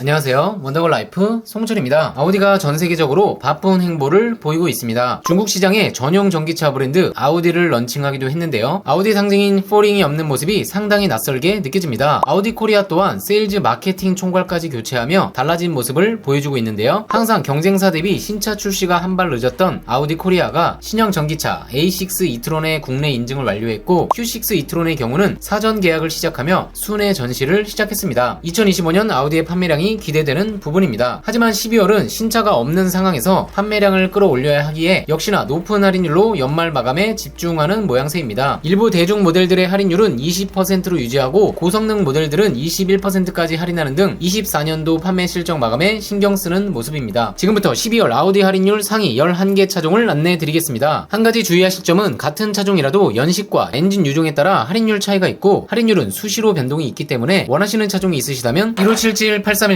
안녕하세요. 원더걸 라이프 송철입니다. 아우디가 전 세계적으로 바쁜 행보를 보이고 있습니다. 중국 시장에 전용 전기차 브랜드 아우디를 런칭하기도 했는데요. 아우디 상징인 포링이 없는 모습이 상당히 낯설게 느껴집니다. 아우디 코리아 또한 세일즈 마케팅 총괄까지 교체하며 달라진 모습을 보여주고 있는데요. 항상 경쟁사 대비 신차 출시가 한 발 늦었던 아우디 코리아가 신형 전기차 A6 이트론의 국내 인증을 완료했고 Q6 이트론의 경우는 사전 계약을 시작하며 순회 전시를 시작했습니다. 2025년 아우디의 판매량이 기대되는 부분입니다. 하지만 12월은 신차가 없는 상황에서 판매량을 끌어올려야 하기에 역시나 높은 할인율로 연말 마감에 집중하는 모양새입니다. 일부 대중 모델들의 할인율은 20%로 유지하고 고성능 모델들은 21%까지 할인하는 등 24년도 판매 실적 마감에 신경 쓰는 모습입니다. 지금부터 12월 아우디 할인율 상위 11개 차종을 안내해 드리겠습니다. 한 가지 주의하실 점은 같은 차종이라도 연식과 엔진 유종에 따라 할인율 차이가 있고 할인율은 수시로 변동이 있기 때문에 원하시는 차종이 있으시다면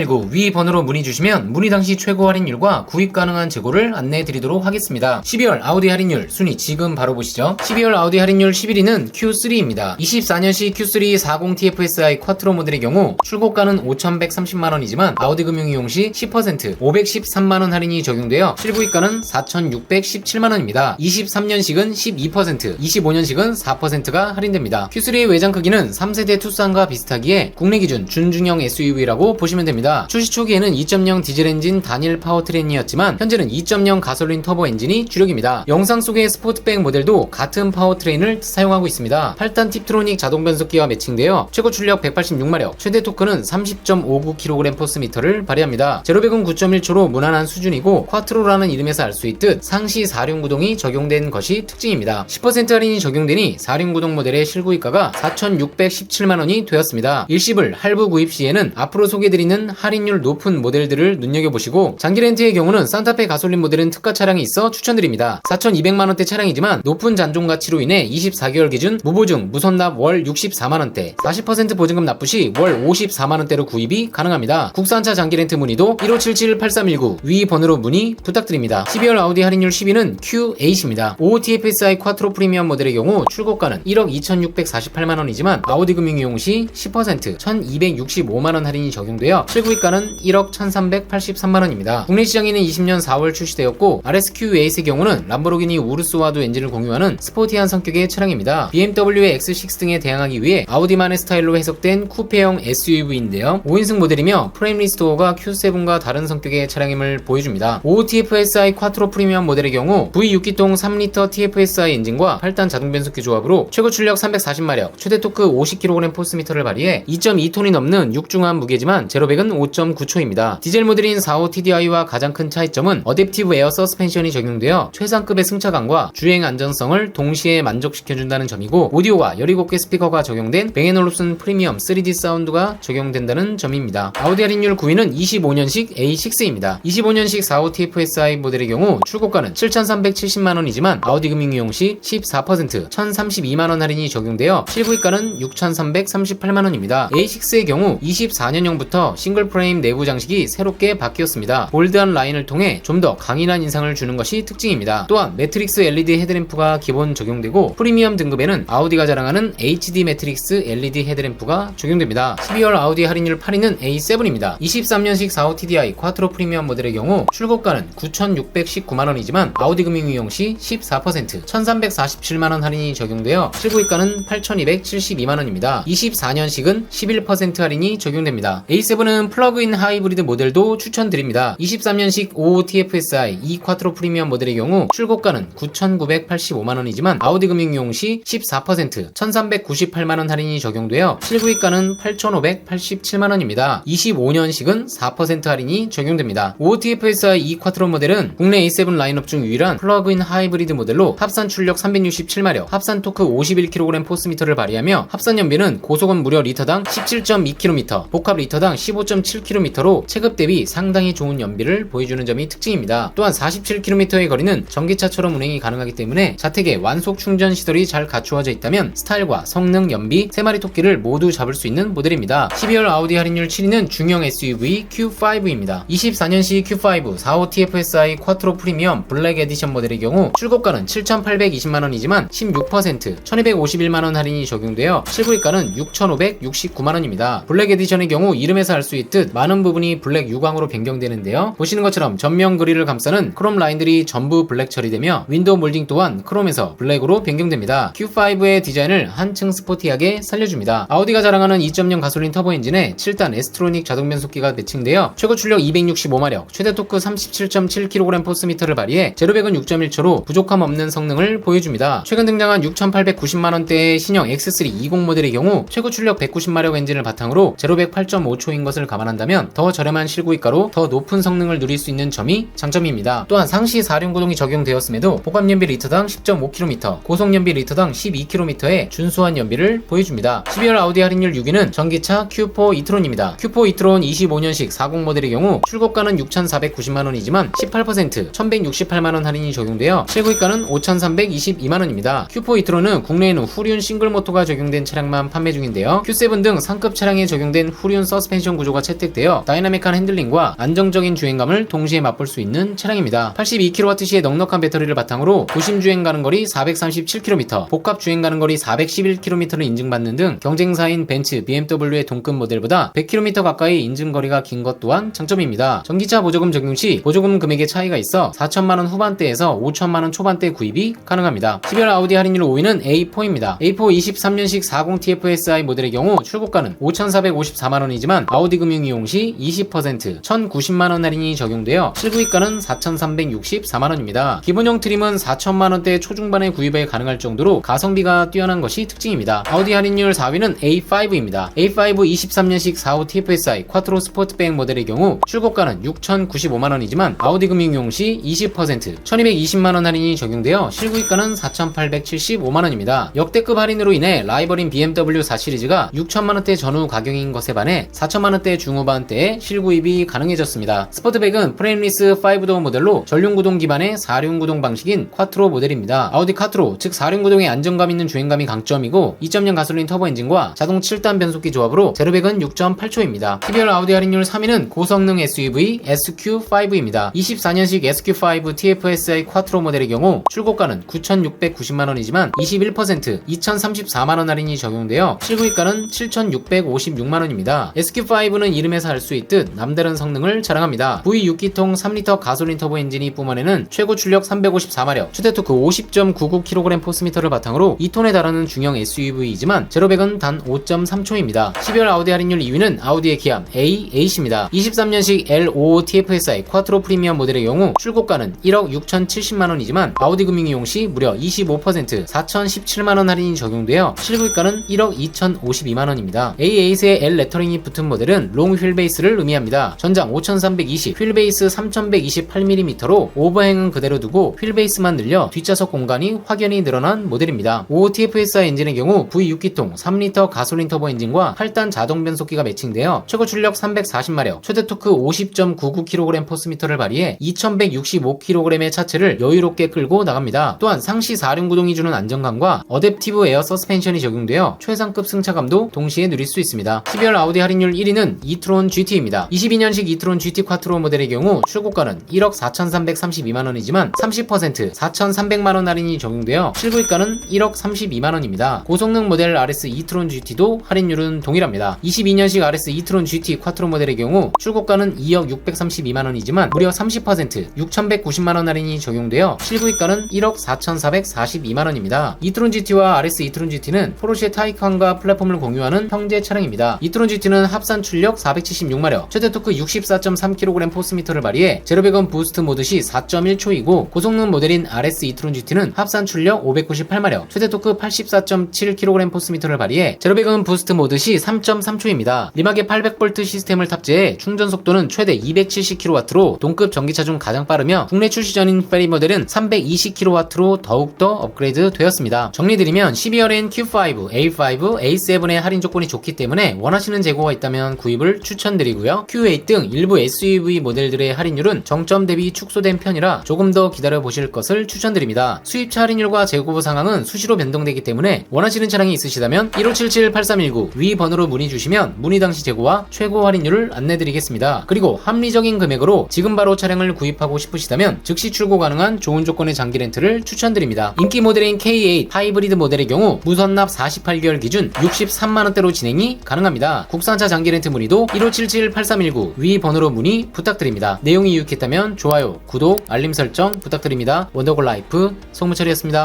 1577-8319위 번호로 문의 주시면 문의 당시 최고 할인율과 구입 가능한 재고를 안내해 드리도록 하겠습니다. 12월 아우디 할인율 순위 지금 바로 보시죠. 12월 아우디 할인율 11위는 Q3입니다. 24년식 Q3 40TFSI 쿼트로 모델의 경우 출고가는 5,130만원이지만 아우디 금융 이용 시 10% 513만원 할인이 적용되어 실구입가는 4,617만원입니다. 23년식은 12% 25년식은 4%가 할인됩니다. Q3의 외장 크기는 3세대 투싼과 비슷하기에 국내 기준 준중형 SUV라고 보시면 됩니다. 출시 초기에는 2.0 디젤 엔진 단일 파워트레인이었지만 현재는 2.0 가솔린 터보 엔진이 주력입니다. 영상 속의 스포트백 모델도 같은 파워트레인을 사용하고 있습니다. 8단 팁트로닉 자동 변속기와 매칭되어 최고 출력 186마력, 최대 토크는 30.59kg 포스미터를 발휘합니다. 제로백은 9.1초로 무난한 수준이고 쿼트로라는 이름에서 알 수 있듯 상시 4륜 구동이 적용된 것이 특징입니다. 10% 할인이 적용되니 4륜 구동 모델의 실구입가가 4,617만 원이 되었습니다. 일시불 할부 구입 시에는 앞으로 소개드리는 할인율 높은 모델들을 눈여겨보시고 장기 렌트의 경우는 산타페 가솔린 모델은 특가 차량이 있어 추천드립니다. 4,200만원대 차량이지만 높은 잔존 가치로 인해 24개월 기준 무보증 무선납 월 64만원대 40% 보증금 납부 시 월 54만원대로 구입이 가능합니다. 국산차 장기 렌트 문의도 1577-8319 위 번호로 문의 부탁드립니다. 12월 아우디 할인율 10위는 Q8입니다. 5TFSI 쿼트로 프리미엄 모델의 경우 출고가는 1억 2648만원이지만 아우디 금융 이용 시 10% 1265만원 할인이 적용되어 실구입가는 1억 1383만원입니다. 국내 시장에는 20년 4월 출시되었고 RSQ8의 경우는 람보르기니 우르스와도 엔진을 공유하는 스포티한 성격의 차량입니다. BMW의 X6 등에 대항하기 위해 아우디만의 스타일로 해석된 쿠페형 SUV인데요. 5인승 모델이며 프레임 리스토어가 Q7과 다른 성격의 차량임을 보여줍니다. 5TFSI 쿼트로 프리미엄 모델의 경우 V6기통 3리터 TFSI 엔진과 8단 자동 변속기 조합으로 최고 출력 340마력, 최대 토크 50kg 포스미터를 발휘해 2.2톤이 넘는 육중한 무게지만 제로백은 5.9초입니다. 디젤 모델인 45 TDI와 가장 큰 차이점은 어댑티브 에어 서스펜션이 적용되어 최상급의 승차감과 주행 안전성을 동시에 만족시켜준다는 점이고 오디오와 17개 스피커가 적용된 뱅앤올롭슨 프리미엄 3D 사운드가 적용된다는 점입니다. 아우디 할인율 9위는 25년식 A6입니다. 25년식 45 TFSI 모델의 경우 출고가는 7,370만원이지만 아우디 금융 이용 시 14% 1,032만원 할인이 적용되어 실구입가는 6,338만원입니다. A6의 경우 24년형부터 싱글 프레임 내부 장식이 새롭게 바뀌었습니다. 볼드한 라인을 통해 좀 더 강인한 인상을 주는 것이 특징입니다. 또한 매트릭스 LED 헤드램프가 기본 적용되고 프리미엄 등급에는 아우디가 자랑하는 HD 매트릭스 LED 헤드램프가 적용됩니다. 12월 아우디 할인율 8위는 A7입니다. 23년식 45 TDI 쿼트로 프리미엄 모델의 경우 출고가는 9,619만원이지만 아우디 금융 이용 시 14% 1,347만원 할인이 적용되어 실구입가는 8,272만원입니다. 24년식은 11% 할인이 적용됩니다. A7은 플러그인 하이브리드 모델도 추천드립니다. 23년식 55 TFSI 2 쿼트로 프리미엄 모델의 경우 출고가는 9,985만원이지만 아우디 금융 이용 시 14% 1,398만원 할인이 적용되어 실구입가는 8,587만원입니다. 25년식은 4% 할인이 적용됩니다. 55 TFSI 2 쿼트로 모델은 국내 A7 라인업 중 유일한 플러그인 하이브리드 모델로 합산 출력 367마력, 합산 토크 51kg 포스미터를 발휘하며 합산 연비는 고속은 무려 리터당 17.2km, 복합 리터당 15.7km로 체급 대비 상당히 좋은 연비를 보여주는 점이 특징입니다. 또한 47km의 거리는 전기차처럼 운행이 가능하기 때문에 자택에 완속 충전 시설이 잘 갖추어져 있다면 스타일과 성능, 연비, 3마리 토끼를 모두 잡을 수 있는 모델입니다. 12월 아우디 할인율 7위는 중형 SUV Q5입니다. 24년식 Q5 45 TFSI 쿼트로 프리미엄 블랙 에디션 모델의 경우 출고가는 7,820만원이지만 16% 1,251만원 할인이 적용되어 실구입가는 6,569만원입니다. 블랙 에디션의 경우 이름에서 알 수 있듯 있듯 많은 부분이 블랙 유광으로 변경되는데요. 보시는 것처럼 전면 그릴을 감싸는 크롬 라인들이 전부 블랙 처리되며 윈도우 몰딩 또한 크롬에서 블랙으로 변경됩니다. Q5의 디자인을 한층 스포티하게 살려줍니다. 아우디가 자랑하는 2.0 가솔린 터보 엔진에 7단 에스트로닉 자동 변속기가 매칭되어 최고 출력 265마력, 최대 토크 37.7kg 포스미터를 발휘해 제로백은 6.1초로 부족함 없는 성능을 보여줍니다. 최근 등장한 6,890만원대의 신형 X3 20 모델의 경우 최고 출력 190마력 엔진을 바탕으로 제로백 8.5초인 것을 감안한다면 더 저렴한 실구입가로 더 높은 성능을 누릴 수 있는 점이 장점입니다. 또한 상시 4륜 구동이 적용되었음에도 복합연비 리터당 10.5km, 고속연비 리터당 12km의 준수한 연비를 보여줍니다. 12월 아우디 할인율 6위는 전기차 Q4 이트론입니다. Q4 이트론 25년식 40 모델의 경우 출고가는 6,490만원이지만 18% 1,168만원 할인이 적용되어 실구입가는 5,322만원입니다. Q4 이트론은 국내에는 후륜 싱글 모터가 적용된 차량만 판매 중인데요. Q7 등 상급 차량에 적용된 후륜 서스펜션 구조가 채택되어 다이나믹한 핸들링과 안정적인 주행감을 동시에 맛볼 수 있는 차량입니다. 82kWh의 넉넉한 배터리를 바탕으로 도심 주행 가는 거리 437km, 복합 주행 가는 거리 411km를 인증받는 등 경쟁사인 벤츠, BMW의 동급 모델보다 100km 가까이 인증거리가 긴 것 또한 장점입니다. 전기차 보조금 적용 시 보조금 금액의 차이가 있어 4천만원 후반대에서 5천만원 초반대 구입이 가능합니다. 12월 아우디 할인율 5위는 A4입니다. A4 23년식 40TFSI 모델의 경우 출고가는 5,454만원이지만 아우디 금융 이용 시 20% 1,090만원 할인이 적용되어 실구입가는 4,364만원입니다. 기본형 트림은 4천만원대 초중반에 구입이 가능할 정도로 가성비가 뛰어난 것이 특징입니다. 아우디 할인율 4위는 A5입니다. A5 23년식 45 TFSI 쿼트로 스포트백 모델의 경우 출고가는 6,095만원이지만 아우디 금융 이용 시 20% 1,220만원 할인이 적용되어 실구입가는 4,875만원입니다. 역대급 할인으로 인해 라이벌인 BMW 4 시리즈가 6천만원대 전후 가격인 것에 반해 4천만원대 중후반대에 실구입이 가능해졌습니다. 스포트백은 프레임리스 5도어 모델로 전륜 구동 기반의 4륜 구동 방식인 쿼트로 모델입니다. 아우디 쿼트로 즉 4륜 구동의 안정감 있는 주행감이 강점이고 2.0 가솔린 터보 엔진과 자동 7단 변속기 조합으로 제로백은 6.8초입니다. 12월 아우디 할인율 3위는 고성능 SUV SQ5입니다. 24년식 SQ5 TFSI 쿼트로 모델의 경우 출고가는 9,690만원이지만 21% 2,034만원 할인이 적용되어 실구입가는 7,656만원입니다. SQ5는 이름에서 알 수 있듯 남다른 성능을 자랑합니다. V6기통 3리터 가솔린 터보 엔진이 뿜어내는 최고 출력 354마력, 최대 토크 50.99kg 포스미터를 바탕으로 2톤에 달하는 중형 SUV이지만 제로백은 단 5.3초입니다. 12월 아우디 할인율 2위는 아우디의 기함 A8입니다. 23년식 L55 TFSI 쿼트로 프리미엄 모델의 경우 출고가는 1억 6,070만원이지만 아우디 금융 이용 시 무려 25% 4,017만원 할인이 적용되어 실구입가는 1억 2,052만원입니다. A8의 L 레터링이 붙은 모델은 롱 휠베이스를 의미합니다. 전장 5,320, 휠베이스 3,128mm로 오버행은 그대로 두고 휠베이스만 늘려 뒷좌석 공간이 확연히 늘어난 모델입니다. 5 TFSI 엔진의 경우 V6기통 3리터 가솔린 터보 엔진과 8단 자동 변속기가 매칭되어 최고 출력 340마력, 최대 토크 50.99kg 포스미터를 발휘해 2165kg의 차체를 여유롭게 끌고 나갑니다. 또한 상시 4륜 구동이 주는 안정감과 어댑티브 에어 서스펜션이 적용되어 최상급 승차감도 동시에 누릴 수 있습니다. 12월 아우디 할인율 1위는 이트론 GT입니다. 22년식 이트론 GT 쿼트로 모델의 경우 출고가는 1억 4,332만원이지만 30% 4,300만원 할인이 적용되어 실구입가는 1억 32만원입니다. 고성능 모델 RS 이트론 GT도 할인율은 동일합니다. 22년식 RS 이트론 GT 쿼트로 모델의 경우 출고가는 2억 632만원이지만 무려 30% 6,190만원 할인이 적용되어 실구입가는 1억 4,442만원입니다. 이트론 GT와 RS 이트론 GT는 포르쉐 타이칸과 플랫폼을 공유하는 형제 차량입니다. 이트론 GT는 합산 출력 476마력, 최대 토크 64.3kg 포스미터를 발휘해 제로백원 부스트 모드 시 4.1초이고 고성능 모델인 RS 이트론 GT는 합산 출력 598마력, 최대 토크 84.7kg 포스미터를 발휘해 제로백원 부스트 모드 시 3.3초입니다. 리막의 800V 시스템을 탑재해 충전 속도는 최대 270kW로 동급 전기차 중 가장 빠르며 국내 출시 전인 페리 모델은 320kW로 더욱더 업그레이드 되었습니다. 정리드리면 12월엔 Q5, A5, A7의 할인 조건이 좋기 때문에 원하시는 재고가 있다면 구입을 추천드리고요. Q8 등 일부 SUV 모델들의 할인율은 정점 대비 축소된 편이라 조금 더 기다려 보실 것을 추천드립니다. 수입차 할인율과 재고 상황은 수시로 변동되기 때문에 원하시는 차량이 있으시다면 1577-8319 위 번호로 문의 주시면 문의 당시 재고와 최고 할인율을 안내드리겠습니다. 그리고 합리적인 금액으로 지금 바로 차량을 구입하고 싶으시다면 즉시 출고 가능한 좋은 조건의 장기 렌트를 추천드립니다. 인기 모델인 K8 하이브리드 모델의 경우 무선납 48개월 기준 63만원대로 진행이 가능합니다. 국산차 장기 렌트 문의도 분들도 1577-8319 위 번호로 문의 부탁드립니다. 내용이 유익했다면 좋아요, 구독, 알림 설정 부탁드립니다. 원더골 라이프 송무철이었습니다.